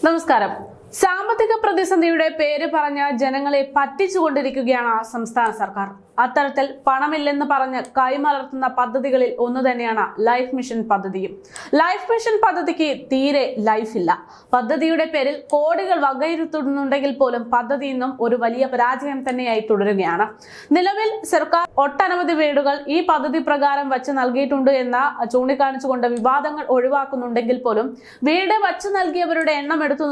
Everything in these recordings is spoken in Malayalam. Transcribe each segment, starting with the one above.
നമസ്കാരം സാമ്പത്തിക പ്രതിസന്ധിയുടെ പേര് പറഞ്ഞ് ജനങ്ങളെ പറ്റിച്ചുകൊണ്ടിരിക്കുകയാണ് സംസ്ഥാന സർക്കാർ. അത്തരത്തിൽ പണമില്ലെന്ന് പറഞ്ഞ് കൈമലർത്തുന്ന പദ്ധതികളിൽ ഒന്ന് തന്നെയാണ് ലൈഫ് മിഷൻ പദ്ധതിയും. ലൈഫ് മിഷൻ പദ്ധതിക്ക് തീരെ ലൈഫ് ഇല്ല. പദ്ധതിയുടെ പേരിൽ കോടികൾ വകയിരുത്തുന്നുണ്ടെങ്കിൽ പോലും പദ്ധതി ഇന്നും ഒരു വലിയ പരാജയം തന്നെയായി തുടരുകയാണ്. നിലവിൽ സർക്കാർ ഒട്ടനവധി വീടുകൾ ഈ പദ്ധതി പ്രകാരം വച്ച് നൽകിയിട്ടുണ്ട് എന്ന് ചൂണ്ടിക്കാണിച്ചുകൊണ്ട് വിവാദങ്ങൾ ഒഴിവാക്കുന്നുണ്ടെങ്കിൽ പോലും വീട് വച്ച് നൽകിയവരുടെ എണ്ണം എടുത്തു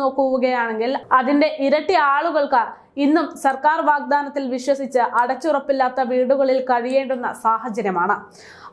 നോക്കുകയാണെങ്കിൽ അതിന്റെ ഇരട്ടി ആളുകൾക്ക് ഇന്നും സർക്കാർ വാഗ്ദാനത്തിൽ വിശ്വസിച്ച് അടച്ചുറപ്പില്ലാത്ത വീടുകളിൽ കഴിയേണ്ടുന്ന സാഹചര്യമാണ്.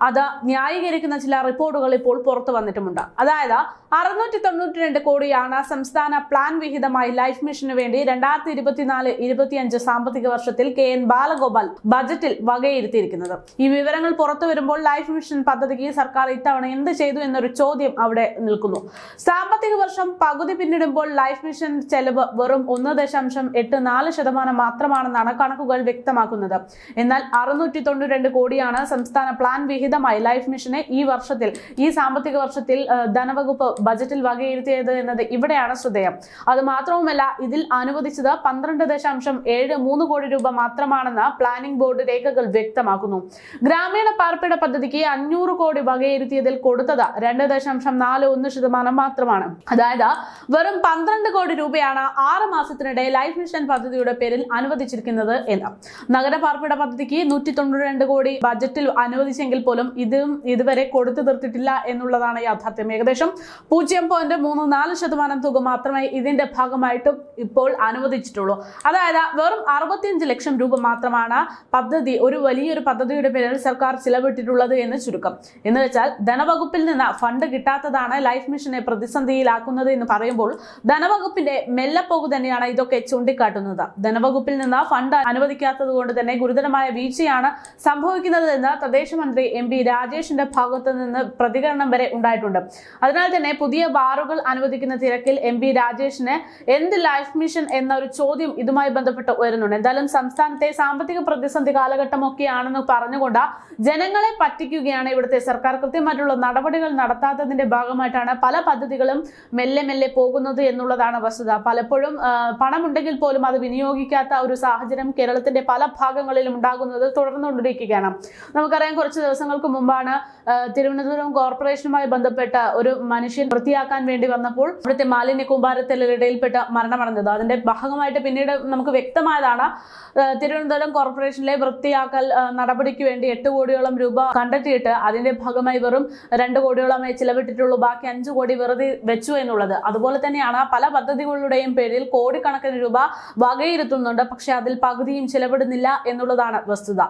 അത് ന്യായീകരിക്കുന്ന ചില റിപ്പോർട്ടുകൾ ഇപ്പോൾ പുറത്തു വന്നിട്ടുമുണ്ട്. അതായത് അറുന്നൂറ്റി തൊണ്ണൂറ്റി രണ്ട് കോടിയാണ് സംസ്ഥാന പ്ലാൻ വിഹിതമായി ലൈഫ് മിഷന് വേണ്ടി രണ്ടായിരത്തി ഇരുപത്തിനാല് ഇരുപത്തിയഞ്ച് സാമ്പത്തിക വർഷത്തിൽ കെ എൻ ബാലഗോപാൽ ബജറ്റിൽ വകയിരുത്തിയിരിക്കുന്നത്. ഈ വിവരങ്ങൾ പുറത്തു വരുമ്പോൾ ലൈഫ് മിഷൻ പദ്ധതിക്ക് സർക്കാർ ഇത്തവണ എന്ത് ചെയ്തു എന്നൊരു ചോദ്യം അവിടെ നിൽക്കുന്നു. സാമ്പത്തിക വർഷം പകുതി പിന്നിടുമ്പോൾ ലൈഫ് മിഷൻ ചെലവ് വെറും ഒന്ന് ദശാംശം എട്ട് നാല് ശതമാനം മാത്രമാണെന്നാണ് കണക്കുകൾ വ്യക്തമാക്കുന്നത്. എന്നാൽ അറുന്നൂറ്റി തൊണ്ണൂറ്റി കോടിയാണ് സംസ്ഥാന പ്ലാൻ വിഹിതമായി ലൈഫ് മിഷനെ ഈ വർഷത്തിൽ ഈ സാമ്പത്തിക വർഷത്തിൽ ധനവകുപ്പ് ബജറ്റിൽ വകയിരുത്തിയത് എന്നത് ഇവിടെയാണ് ശ്രദ്ധേയം. അത് മാത്രവുമല്ല ഇതിൽ അനുവദിച്ചത് പന്ത്രണ്ട് ദശാംശം ഏഴ് മൂന്ന് കോടി രൂപ മാത്രമാണെന്ന് പ്ലാനിംഗ് ബോർഡ് രേഖകൾ വ്യക്തമാക്കുന്നു. ഗ്രാമീണ പാർപ്പിട പദ്ധതിക്ക് അഞ്ഞൂറ് കോടി വകയിരുത്തിയതിൽ കൊടുത്തത് രണ്ട് ദശാംശം നാല് ഒന്ന് ശതമാനം മാത്രമാണ്. അതായത് വെറും പന്ത്രണ്ട് കോടി രൂപയാണ് ആറ് മാസത്തിനിടെ ലൈഫ് മിഷൻ പദ്ധതിയുടെ പേരിൽ അനുവദിച്ചിരിക്കുന്നത് എന്ന്. നഗര പാർപ്പിട പദ്ധതിക്ക് നൂറ്റി തൊണ്ണൂറ്റി കോടി ബജറ്റിൽ അനുവദിച്ചെങ്കിൽ പോലും ഇതും ഇതുവരെ കൊടുത്തു തീർത്തിട്ടില്ല എന്നുള്ളതാണ് യാഥാർത്ഥ്യം. ഏകദേശം പൂജ്യം പോയിന്റ് മൂന്ന് നാല് ശതമാനം തുക മാത്രമേ ഇതിന്റെ ഭാഗമായിട്ടും ഇപ്പോൾ അനുവദിച്ചിട്ടുള്ളൂ. അതായത് വെറും അറുപത്തിയഞ്ച് ലക്ഷം രൂപ മാത്രമാണ് പദ്ധതി ഒരു വലിയൊരു പദ്ധതിയുടെ പേരിൽ സർക്കാർ ചിലവിട്ടിട്ടുള്ളത് എന്ന് ചുരുക്കം. എന്ന് വെച്ചാൽ ധനവകുപ്പിൽ നിന്ന് ഫണ്ട് കിട്ടാത്തതാണ് ലൈഫ് മിഷനെ പ്രതിസന്ധിയിലാക്കുന്നത് എന്ന് പറയുമ്പോൾ ധനവകുപ്പിന്റെ മെല്ലപ്പോകു തന്നെയാണ് ഇതൊക്കെ ചൂണ്ടിക്കാട്ടുന്നത്. ധനവകുപ്പിൽ നിന്ന് ഫണ്ട് അനുവദിക്കാത്തത് കൊണ്ട് തന്നെ ഗുരുതരമായ വീഴ്ചയാണ് സംഭവിക്കുന്നത് എന്ന് തദ്ദേശ മന്ത്രി എം പി രാജേഷിന്റെ ഭാഗത്തു നിന്ന് പ്രതികരണം വരെ ഉണ്ടായിട്ടുണ്ട്. അതിനാൽ തന്നെ പുതിയ ബാറുകൾ അനുവദിക്കുന്ന തിരക്കിൽ എം പി രാജേഷിന് എന്ത് ലൈഫ് മിഷൻ എന്ന ഒരു ചോദ്യം ഇതുമായി ബന്ധപ്പെട്ട് ഉയരുന്നുണ്ട്. എന്തായാലും സംസ്ഥാനത്തെ സാമ്പത്തിക പ്രതിസന്ധി കാലഘട്ടമൊക്കെയാണെന്ന് പറഞ്ഞുകൊണ്ട് ജനങ്ങളെ പറ്റിക്കുകയാണ് ഇവിടുത്തെ സർക്കാർ. കൃത്യമായിട്ടുള്ള നടപടികൾ നടത്താത്തതിന്റെ ഭാഗമായിട്ടാണ് പല പദ്ധതികളും മെല്ലെ മെല്ലെ പോകുന്നത് എന്നുള്ളതാണ് വസ്തുത. പലപ്പോഴും പണമുണ്ടെങ്കിൽ പോലും അത് വിനിയോഗിക്കാത്ത ഒരു സാഹചര്യം കേരളത്തിന്റെ പല ഭാഗങ്ങളിലും ഉണ്ടാകുന്നത് തുടർന്നുകൊണ്ടിരിക്കുകയാണ്. നമുക്കറിയാം കുറച്ച് ദിവസങ്ങൾക്ക് മുമ്പാണ് തിരുവനന്തപുരം കോർപ്പറേഷനുമായി ബന്ധപ്പെട്ട ഒരു മനുഷ്യൻ വൃത്തിയാക്കാൻ വേണ്ടി വന്നപ്പോൾ അവിടുത്തെ മാലിന്യ കൂമ്പാരത്തിലിടയിൽപ്പെട്ട മരണമടഞ്ഞത്. അതിന്റെ ഭാഗമായിട്ട് പിന്നീട് നമുക്ക് വ്യക്തമായതാണ് തിരുവനന്തപുരം കോർപ്പറേഷനിലെ വൃത്തിയാക്കൽ നടപടിക്ക് വേണ്ടി എട്ട് കോടിയോളം രൂപ കണ്ടെത്തിയിട്ട് അതിന്റെ ഭാഗമായി വെറും രണ്ട് കോടിയോളമേ ചിലവിട്ടിട്ടുള്ളൂ ബാക്കി അഞ്ചു കോടി വെറുതെ വെച്ചു എന്നുള്ളത്. അതുപോലെ തന്നെയാണ് പല പദ്ധതികളുടെയും പേരിൽ കോടിക്കണക്കിന് രൂപ വകയിരുത്തുന്നുണ്ട് പക്ഷെ അതിൽ പകുതിയും ചെലവിടുന്നില്ല എന്നുള്ളതാണ് വസ്തുത.